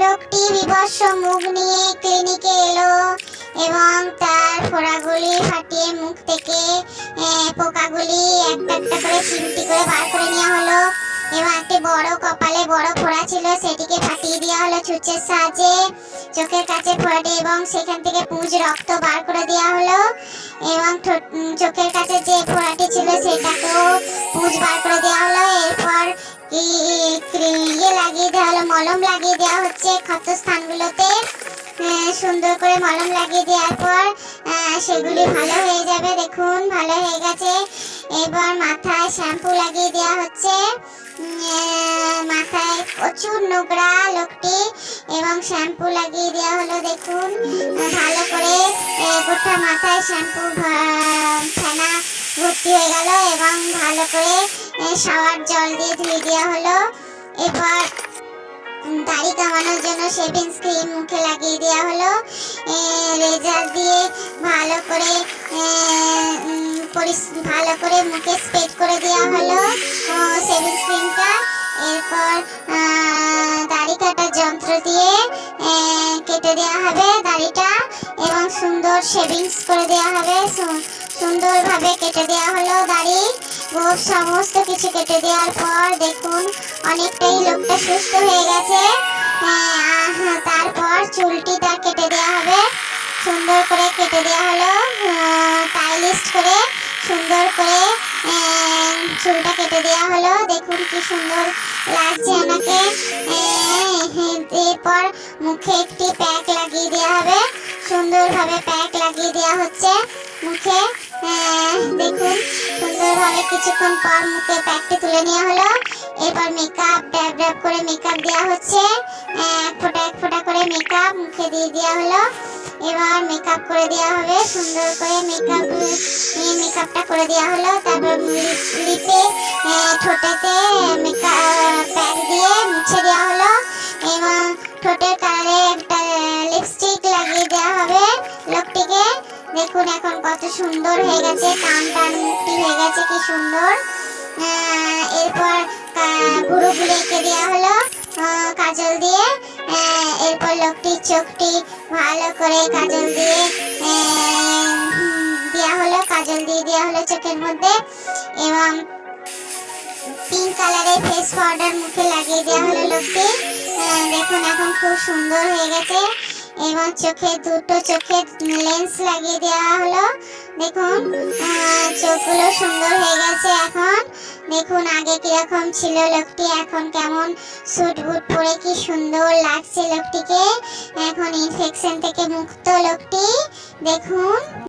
লোকটি বিবস্ব মুখ নিয়ে ক্লিনিকে এলো এবং তার ফোড়াগুলি ফাটিয়ে মুখ থেকে পোকাগুলি একটা একটা করে চিমটি করে বার করে নেওয়া হলো। এবং একটি বড় কপালে বড় ফোড়া ছিল, সেটিকে ফাটিয়ে দেওয়া হলো ছুঁচের সাহায্যে। চোখের কাছে ফোড়াটি এবং সেখান থেকে পুঁজ রক্ত বার করে দেওয়া হলো। এবং চোখের কাছে যে ফোড়াটি ছিল, সেটাকেও পুঁজ বার করে দেওয়া হলো। ইয়ে লাগিয়ে দেওয়া হলো। মলম লাগিয়ে দেওয়া হচ্ছে ক্ষত স্থানগুলোতে। সুন্দর করে মলম লাগিয়ে দেওয়ার পর সেগুলি ভালো হয়ে যাবে। দেখুন, ভালো হয়ে গেছে। এবার মাথায় শ্যাম্পু লাগিয়ে দেওয়া হচ্ছে। মাথায় প্রচুর নোংরা লোকটি এবং শ্যাম্পু লাগিয়ে দেওয়া হলো। দেখুন, ভালো করে গোটা মাথায় শ্যাম্পু ফেনা ভর্তি হয়ে গেল এবং ভালো করে শাওয়ার জল দিয়ে ধুয়ে দেওয়া হলো। উম, দাড়ি কামানোর জন্য শেভিং ক্রিম মুখে লাগিয়ে দেওয়া হলো। রেজার দিয়ে ভালো করে ভালো করে মুখে স্প্রেড করে দেওয়া হলো শেভিং ক্রিমটা এরপর দাড়ি কাটার যন্ত্র দিয়ে কেটে দেওয়া হবে দাড়িটা এবং সুন্দর শেভিংস করে দেওয়া হবে। সুন্দরভাবে কেটে দেওয়া হলো দাড়ি। সমস্ত কিছু কেটে দেওয়ার পর দেখুন অনেকটাই লোকটা সুস্থ হয়ে গেছে। আহ, তারপর চুলটি তার কেটে দেওয়া হবে। সুন্দর করে কেটে দেওয়া হলো। টাইলিস্ট করে সুন্দর করে চুলটা কেটে দেওয়া হলো। দেখুন কি সুন্দর লাগছে ওনাকে এরপর মুখে একটি প্যাক লাগিয়ে দেওয়া হবে। সুন্দরভাবে প্যাক লাগিয়ে দেওয়া হচ্ছে মুখে। দেখুন, সুন্দরভাবে কিছুক্ষণ পর মুখে প্যাকটি তুলে নেওয়া হলো। এরপর মেকআপ ড্যাব ড্যাব করে মেকআপ দেওয়া হচ্ছে। এক ফোঁটা এক ফোঁটা করে মেকআপ মুখে দিয়ে দেওয়া হলো। এবার মেকআপ করে দেওয়া হবে। সুন্দর করে মেকআপ মেকআপটা করে দেওয়া হলো। তারপর লিপে ঠোঁটেতে মেকআপ প্যাক দিয়ে মুছে দেওয়া হলো। এবং ঠোঁটের দেখুন এখন কত সুন্দর হয়ে গেছে, টান মুখটি হয়ে গেছে, কি সুন্দর। এরপর কা- ভুরুগুলো এঁকে দেওয়া হলো কাজল দিয়ে। এরপর লোকটির চোখটি ভালো করে কাজল দিয়ে দেওয়া হলো, কাজল দিয়ে দেওয়া হলো চোখের মধ্যে। এবং পিঙ্ক কালারের ফেস পাউডার মুখে লাগিয়ে দেওয়া হলো লোকটি। দেখুন এখন খুব সুন্দর হয়ে গেছে। এবং চোখে দুটো চোখে লেন্স লাগিয়ে দেওয়া হলো। দেখুন চোখগুলো সুন্দর হয়ে গেছে এখন। দেখুন, আগে কীরকম ছিল লোকটি, এখন কেমন স্যুট বুট পরে কি সুন্দর লাগছে লোকটিকে। এখন ইনফেকশন থেকে মুক্ত লোকটি। দেখুন।